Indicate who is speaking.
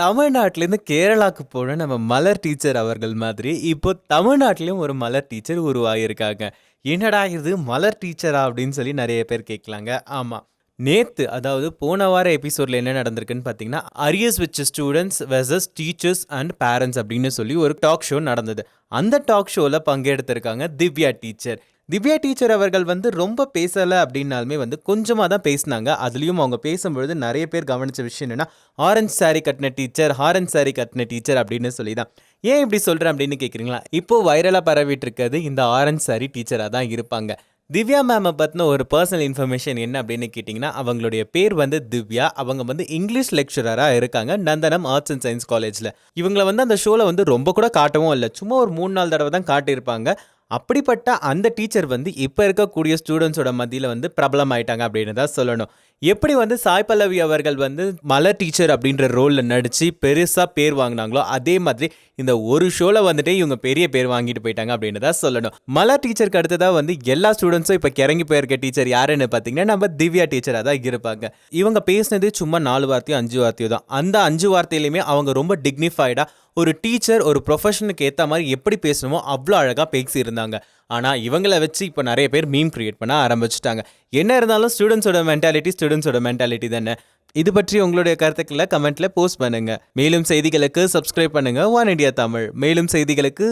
Speaker 1: தமிழ்நாட்டிலேருந்து கேரளாவுக்கு போன நம்ம மலர் டீச்சர் அவர்கள் மாதிரி இப்போ தமிழ்நாட்டிலையும் ஒரு மலர் டீச்சர் உருவாகியிருக்காங்க. என்னடா இது மலர் டீச்சரா அப்படின்னு சொல்லி நிறைய பேர் கேட்கலாங்க. ஆமாம் நேத்து அதாவது போன வார எபிசோட்ல என்ன நடந்திருக்குன்னு பார்த்தீங்கன்னா arrears which students versus teachers and parents அப்படின்னு சொல்லி ஒரு டாக் ஷோ நடந்தது. அந்த டாக் ஷோவில் பங்கெடுத்திருக்காங்க திவ்யா டீச்சர். திவ்யா டீச்சர் அவர்கள் வந்து ரொம்ப பேசலை அப்படின்னாலுமே வந்து கொஞ்சமாக தான் பேசினாங்க. அதுலேயும் அவங்க பேசும்பொழுது நிறைய பேர் கவனிச்ச விஷயம் என்னென்னா ஆரஞ்ச் சாரி கட்டின டீச்சர் ஆரஞ்ச் சாரி கட்டின டீச்சர் அப்படின்னு சொல்லி தான் ஏன் இப்படி சொல்கிறேன் அப்படின்னு கேட்குறீங்களா இப்போது வைரலாக பரவிட்டு இருக்கிறது இந்த ஆரஞ்ச் சாரி டீச்சராக தான் இருப்பாங்க. திவ்யா மேமை பற்றின ஒரு பர்சனல் இன்ஃபர்மேஷன் என்ன அப்படின்னு கேட்டிங்கன்னா அவங்களுடைய பேர் வந்து திவ்யா. அவங்க வந்து இங்கிலீஷ் லெக்சரராக இருக்காங்க நந்தனம் ஆர்ட்ஸ் அண்ட் சயின்ஸ் காலேஜில் இவங்களை வந்து அந்த ஷோவில் வந்து ரொம்ப கூட காட்டவும் இல்லை. சும்மா ஒரு மூணு நாள் தடவை தான் காட்டியிருப்பாங்க. அப்படிப்பட்ட அந்த டீச்சர் வந்து இப்போ இருக்கக்கூடிய ஸ்டூடெண்ட்ஸோட மத்தியில் வந்து பிரபலம் ஆயிட்டாங்க அப்படின்னு தான் சொல்லணும். எப்படி வந்து சாய் பல்லவி அவர்கள் வந்து மலர் டீச்சர் அப்படின்ற ரோலில் நடித்து பெருசாக பேர் வாங்கினாங்களோ அதே மாதிரி இந்த ஒரு ஷோவில் வந்துட்டு இவங்க பெரிய பேர் வாங்கிட்டு போயிட்டாங்க அப்படின்னு தான் சொல்லணும். மலர் டீச்சருக்கு அடுத்ததாக வந்து எல்லா ஸ்டூடெண்ட்ஸும் இப்போ கிறங்கி போயிருக்க டீச்சர் யாருன்னு பார்த்தீங்கன்னா நம்ம திவ்யா டீச்சராக தான் இருப்பாங்க. இவங்க பேசினது சும்மா நாலு வார்த்தையும் அஞ்சு வார்த்தையும் தான். அந்த அஞ்சு வார்த்தையிலையுமே அவங்க ரொம்ப டிக்னிஃபைடாக ஒரு டீச்சர் ஒரு ப்ரொஃபஷனுக்கு ஏற்ற மாதிரி எப்படி பேசணுமோ அவ்வளோ அழகாக பேசியிருந்தாங்க ஆனால் இவங்களை வச்சு இப்போ நிறைய பேர் மீம் கிரியேட் பண்ண ஆரம்பிச்சிட்டாங்க. என்ன இருந்தாலும் ஸ்டூடெண்ட்ஸோட மென்டாலிட்டி ஸ்டூடெண்ட்ஸோட மென்டாலிட்டி தானே. இது பற்றி உங்களுடைய கருத்துக்களை கமெண்ட்டில் போஸ்ட் பண்ணுங்கள் மேலும் செய்திகளுக்கு சப்ஸ்கிரைப் பண்ணுங்கள் ஒன் இண்டியா தமிழ் மேலும் செய்திகளுக்கு